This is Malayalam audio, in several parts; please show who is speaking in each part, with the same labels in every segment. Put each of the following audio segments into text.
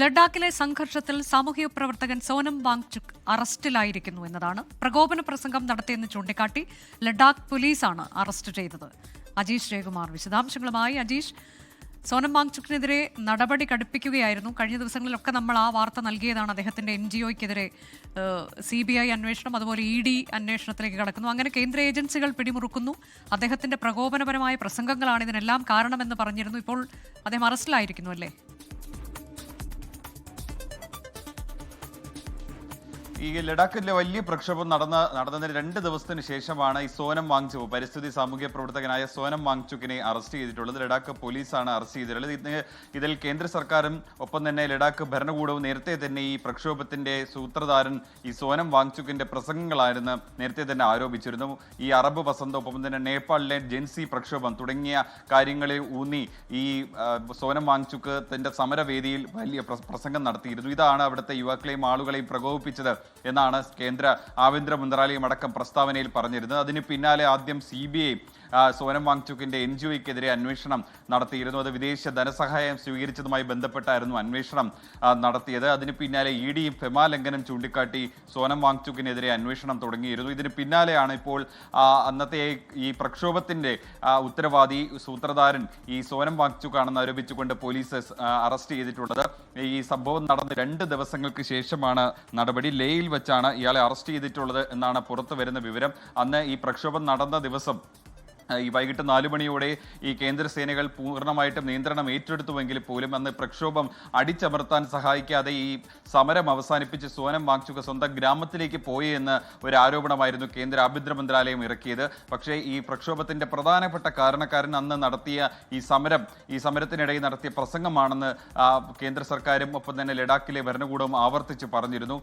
Speaker 1: ലഡാക്കിലെ സംഘർഷത്തിൽ സാമൂഹിക പ്രവർത്തകൻ സോനം വാങ്ചുക് അറസ്റ്റിലായിരിക്കുന്നു എന്നതാണ് പ്രകോപന പ്രസംഗം നടത്തിയെന്ന് ചൂണ്ടിക്കാട്ടി ലഡാക്ക് പോലീസാണ് അറസ്റ്റ് ചെയ്തത്. അജീഷ് ജയകുമാർ വിശദാംശങ്ങളുമായി. അജീഷ് സോനം വാങ്ചുക്കിനെതിരെ നടപടി കടുപ്പിക്കുകയായിരുന്നു. കഴിഞ്ഞ ദിവസങ്ങളിലൊക്കെ നമ്മൾ ആ വാർത്ത നൽകിയതാണ് അദ്ദേഹത്തിന്റെ എൻ ജി ഒക്കെതിരെ സി ബി ഐ അന്വേഷണം അതുപോലെ ഇ ഡി അന്വേഷണത്തിലേക്ക് കടക്കുന്നു. അങ്ങനെ കേന്ദ്ര ഏജൻസികൾ പിടിമുറുക്കുന്നു. അദ്ദേഹത്തിന്റെ പ്രകോപനപരമായ പ്രസംഗങ്ങളാണ് ഇതിനെല്ലാം കാരണമെന്ന് പറഞ്ഞിരുന്നു. ഇപ്പോൾ അദ്ദേഹം അറസ്റ്റിലായിരിക്കുന്നു അല്ലേ?
Speaker 2: ഈ ലഡാക്കിലെ വലിയ പ്രക്ഷോഭം നടന്ന നടന്നതിന് രണ്ട് ദിവസത്തിന് ശേഷമാണ് ഈ സോനം വാങ്ചു പരിസ്ഥിതി സാമൂഹ്യ പ്രവർത്തകനായ സോനം വാങ്ചുക്കിനെ അറസ്റ്റ് ചെയ്തിട്ടുള്ളത്. ലഡാക്ക് പോലീസാണ് അറസ്റ്റ് ചെയ്തിട്ടുള്ളത്. ഇതിൽ കേന്ദ്ര സർക്കാരും ഒപ്പം തന്നെ ലഡാക്ക് ഭരണകൂടവും നേരത്തെ തന്നെ ഈ പ്രക്ഷോഭത്തിന്റെ സൂത്രധാരൻ ഈ സോനം വാങ്ചുക്കിന്റെ പ്രസംഗങ്ങളായിരുന്നു നേരത്തെ തന്നെ ആരോപിച്ചിരുന്നു. ഈ അറബ് വസന്ത ഒപ്പം തന്നെ നേപ്പാളിലെ ജെൻസി പ്രക്ഷോഭം തുടങ്ങിയ കാര്യങ്ങളെ ഊന്നി ഈ സോനം വാങ്ചുക്ക് തന്റെ സമരവേദിയിൽ വലിയ പ്രസംഗം നടത്തിയിരുന്നു. ഇതാണ് അവിടുത്തെ യുവാക്കളെയും ആളുകളെയും പ്രകോപിപ്പിച്ചത്. എന്നാണ് കേന്ദ്ര ആഭ്യന്തര മന്ത്രാലയം അടക്കം പ്രസ്താവനയിൽ പറഞ്ഞിരുന്നത്. അതിന് പിന്നാലെ ആദ്യം സി ബി ഐ സോനം വാങ്ചുക്കിന്റെ എൻ ജി ഒക്കെതിരെ അന്വേഷണം നടത്തിയിരുന്നു. അത് വിദേശ ധനസഹായം സ്വീകരിച്ചതുമായി ബന്ധപ്പെട്ടായിരുന്നു അന്വേഷണം നടത്തിയത്. അതിന് പിന്നാലെ ഇ ഡിയും ഫെമാ ലംഘനം ചൂണ്ടിക്കാട്ടി സോനം വാങ്ചുക്കിനെതിരെ അന്വേഷണം തുടങ്ങിയിരുന്നു. ഇതിന് പിന്നാലെയാണ് ഇപ്പോൾ അന്നത്തെ ഈ പ്രക്ഷോഭത്തിന്റെ ഉത്തരവാദി സൂത്രധാരൻ ഈ സോനം വാങ്ചുക്കാണെന്ന് ആരോപിച്ചുകൊണ്ട് പോലീസ് അറസ്റ്റ് ചെയ്തിട്ടുള്ളത്. ഈ സംഭവം നടന്ന് രണ്ട് ദിവസങ്ങൾക്ക് ശേഷമാണ് നടപടി. ലേയിൽ വെച്ചാണ് ഇയാളെ അറസ്റ്റ് ചെയ്തിട്ടുള്ളത് എന്നാണ് പുറത്തു വരുന്ന വിവരം. അന്ന് ഈ പ്രക്ഷോഭം നടന്ന ദിവസം ഈ വൈകിട്ട് നാലു മണിയോടെ ഈ കേന്ദ്ര സേനകൾ പൂർണമായിട്ടും നിയന്ത്രണം ഏറ്റെടുത്തുവെങ്കിൽ പോലും അന്ന് പ്രക്ഷോഭം അടിച്ചമർത്താൻ സഹായിക്കാതെ ഈ സമരം അവസാനിപ്പിച്ച് സോനം വാങ്ചുക സ്വന്തം ഗ്രാമത്തിലേക്ക് പോയി എന്ന് ഒരു ആരോപണമായിരുന്നു കേന്ദ്ര ആഭ്യന്തര മന്ത്രാലയം ഇറക്കിയത്. പക്ഷേ ഈ പ്രക്ഷോഭത്തിന്റെ പ്രധാനപ്പെട്ട കാരണക്കാരൻ അന്ന് നടത്തിയ ഈ സമരം ഈ സമരത്തിനിടയിൽ നടത്തിയ പ്രസംഗമാണെന്ന് കേന്ദ്ര സർക്കാരും ഒപ്പം തന്നെ ലഡാക്കിലെ ഭരണകൂടവും ആവർത്തിച്ച് പറഞ്ഞിരുന്നു.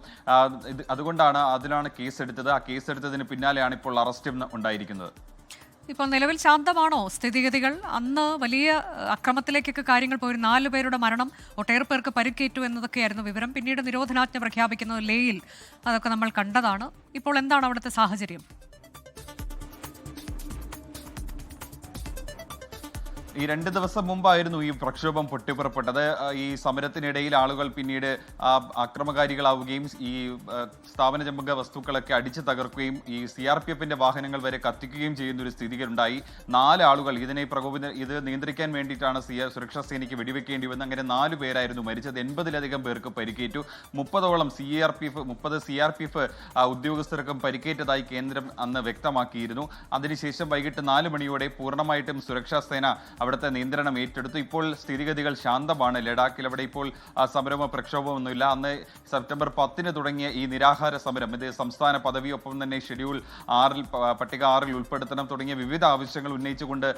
Speaker 2: അതുകൊണ്ടാണ് അതിലാണ് കേസെടുത്തത്. ആ കേസെടുത്തതിന് പിന്നാലെയാണ് ഇപ്പോൾ അറസ്റ്റും ഉണ്ടായിരിക്കുന്നത്.
Speaker 1: ഇപ്പോൾ നിലവിൽ ശാന്തമാണോ സ്ഥിതിഗതികൾ? അന്ന് വലിയ അക്രമത്തിലേക്കൊക്കെ കാര്യങ്ങൾ പോയി. നാല് പേരുടെ മരണം ഒട്ടേറെ പേർക്ക് പരിക്കേറ്റു എന്നതൊക്കെയായിരുന്നു വിവരം. പിന്നീട് നിരോധനാജ്ഞ പ്രഖ്യാപിക്കുന്നത് ലേയിൽ. അതൊക്കെ നമ്മൾ കണ്ടതാണ്. ഇപ്പോൾ എന്താണ് അവിടുത്തെ സാഹചര്യം?
Speaker 2: ഈ രണ്ട് ദിവസം മുമ്പായിരുന്നു ഈ പ്രക്ഷോഭം പൊട്ടിപ്പുറപ്പെട്ടത്. ഈ സമരത്തിനിടയിൽ ആളുകൾ പിന്നീട് അക്രമകാരികളാവുകയും ഈ ആ, സ്ഥാപന ജമ്പക വസ്തുക്കളൊക്കെ അടിച്ചു തകർക്കുകയും ഈ സി ആർ പി എഫിന്റെ വാഹനങ്ങൾ വരെ കത്തിക്കുകയും ചെയ്യുന്ന ഒരു സ്ഥിതികളുണ്ടായി നാല് ആളുകൾ ഇതിനെ പ്രകോപിത ഇത് നിയന്ത്രിക്കാൻ വേണ്ടിയിട്ടാണ് സി സുരക്ഷാ സേനയ്ക്ക് വെടിവെക്കേണ്ടി വന്നത് അങ്ങനെ നാല് പേരായിരുന്നു മരിച്ചത്. എൺപതിലധികം പേർക്ക് പരിക്കേറ്റു. മുപ്പതോളം സി ആർ പി എഫ് മുപ്പത് സി ആർ പി എഫ് ഉദ്യോഗസ്ഥർക്കും പരിക്കേറ്റതായി കേന്ദ്രം അന്ന് വ്യക്തമാക്കിയിരുന്നു. അതിനുശേഷം വൈകിട്ട് നാല് മണിയോടെ പൂർണമായിട്ടും സുരക്ഷാ സേന അവിടുത്തെ നിയന്ത്രണം ഏറ്റെടുത്തു. ഇപ്പോൾ സ്ഥിതിഗതികൾ ശാന്തമാണ്. ലഡാക്കിൽ അവിടെ ഇപ്പോൾ സമരമോ പ്രക്ഷോഭമൊന്നുമില്ല. അന്ന് സെപ്റ്റംബർ പത്തിന് തുടങ്ങിയ ഈ നിരാഹാര സമരം ഇത് സംസ്ഥാന പദവിയൊപ്പം തന്നെ ഷെഡ്യൂൾ ആറിൽ പട്ടിക ആറിൽ ഉൾപ്പെടുത്തണം തുടങ്ങിയ വിവിധ ആവശ്യങ്ങൾ ഉന്നയിച്ചുകൊണ്ട്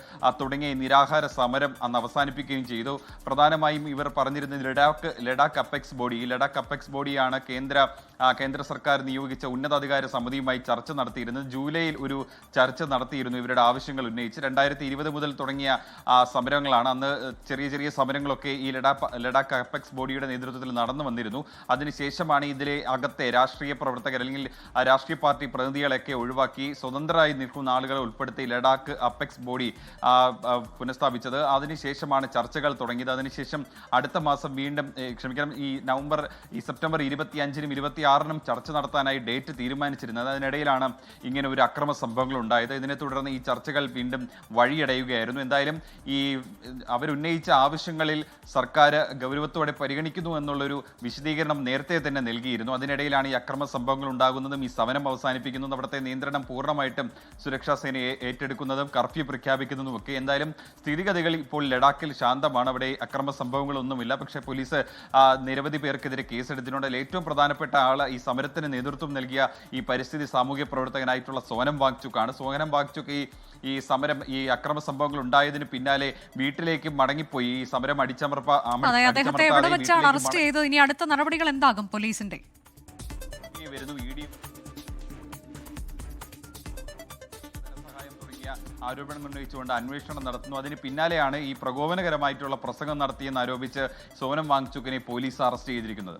Speaker 2: തുടങ്ങിയ നിരാഹാര സമരം അന്ന് അവസാനിപ്പിക്കുകയും ചെയ്തു. പ്രധാനമായും ഇവർ പറഞ്ഞിരുന്ന ലഡാക്ക് ലഡാക്ക് അപ്പെക്സ് ബോഡി. ഈ ലഡാക്ക് അപ്പെക്സ് ബോഡിയാണ് കേന്ദ്ര കേന്ദ്ര സർക്കാർ നിയോഗിച്ച ഉന്നതാധികാര സമിതിയുമായി ചർച്ച നടത്തിയിരുന്നത്. ജൂലൈയിൽ ഒരു ചർച്ച നടത്തിയിരുന്നു ഇവരുടെ ആവശ്യങ്ങൾ ഉന്നയിച്ച്. രണ്ടായിരത്തി മുതൽ തുടങ്ങിയ ആ, സമരങ്ങളാണ്. അന്ന് ചെറിയ ചെറിയ സമരങ്ങളൊക്കെ ഈ ലഡാക്ക് ലഡാക്ക് അപെക്സ് ബോഡിയുടെ നേതൃത്വത്തിൽ നടന്നു വന്നിരുന്നു. അതിനുശേഷമാണ് ഇതിലെ അകത്തെ രാഷ്ട്രീയ പ്രവർത്തകർ അല്ലെങ്കിൽ രാഷ്ട്രീയ പാർട്ടി പ്രതിനിധികളെയൊക്കെ ഒഴിവാക്കി സ്വതന്ത്രമായി നിൽക്കുന്ന ആളുകളെ ഉൾപ്പെടുത്തി ലഡാക്ക് അപെക്സ് ബോഡി പുനഃസ്ഥാപിച്ചത്. അതിനുശേഷമാണ് ചർച്ചകൾ തുടങ്ങിയത്. അതിനുശേഷം അടുത്ത മാസം വീണ്ടും ക്ഷമിക്കണം ഈ നവംബർ ഈ സെപ്റ്റംബർ ഇരുപത്തി അഞ്ചിനും ഇരുപത്തി ആറിനും ചർച്ച നടത്താനായി ഡേറ്റ് തീരുമാനിച്ചിരുന്നത്. അതിനിടയിലാണ് ഇങ്ങനെ ഒരു അക്രമ സംഭവങ്ങൾ ഉണ്ടായത്. ഇതിനെ തുടർന്ന് ഈ ചർച്ചകൾ വീണ്ടും വഴിയടയുകയായിരുന്നു. എന്തായാലും ഈ അവരുന്നയിച്ച ആവശ്യങ്ങളിൽ സർക്കാർ ഗൗരവത്തോടെ പരിഗണിക്കുന്നു എന്നുള്ളൊരു വിശദീകരണം നേരത്തെ തന്നെ നൽകിയിരുന്നു. അതിനിടയിലാണ് ഈ അക്രമ സംഭവങ്ങൾ ഉണ്ടാകുന്നതും ഈ സമരം അവസാനിപ്പിക്കുന്നതും അവിടുത്തെ നിയന്ത്രണം പൂർണമായിട്ടും സുരക്ഷാ സേന ഏറ്റെടുക്കുന്നതും കർഫ്യൂ പ്രഖ്യാപിക്കുന്നതും ഒക്കെ. എന്തായാലും സ്ഥിതിഗതികൾ ഇപ്പോൾ ലഡാക്കിൽ ശാന്തമാണ്. അവിടെ അക്രമ സംഭവങ്ങളൊന്നുമില്ല. പക്ഷേ പോലീസ് നിരവധി പേർക്കെതിരെ കേസെടുത്തിട്ടുണ്ട്. ഏറ്റവും പ്രധാനപ്പെട്ട ആൾ ഈ സമരത്തിന് നേതൃത്വം നൽകിയ ഈ പരിസ്ഥിതി സാമൂഹ്യ പ്രവർത്തകനായിട്ടുള്ള സോനം വാങ്ചുക്കാണ് സോനം വാങ്ചുക്ക് ഈ ഈ സമരം ഈ അക്രമ സംഭവങ്ങൾ ഉണ്ടായതിന് പിന്നാലെ വീട്ടിലേക്ക് മടങ്ങിപ്പോയി. ഈ സമരം അടിച്ചമർപ്പ
Speaker 1: അതെ അദ്ദേഹത്തെ എവിടെ വെച്ചാണ് അറസ്റ്റ് ചെയ്തത്? ഇനി അടുത്ത നടപടികൾ എന്താകും പോലീസിന്റെ?
Speaker 2: വരുന്നു ഇ ഡി. ആരോപണം ഉന്നയിച്ചുകൊണ്ട് അന്വേഷണം നടത്തുന്നു. അതിന് പിന്നാലെയാണ് ഈ പ്രകോപനകരമായിട്ടുള്ള പ്രസംഗം നടത്തിയെന്ന് ആരോപിച്ച് സോനം വാങ്ചുക്കിനെ പോലീസ് അറസ്റ്റ് ചെയ്തിരിക്കുന്നത്.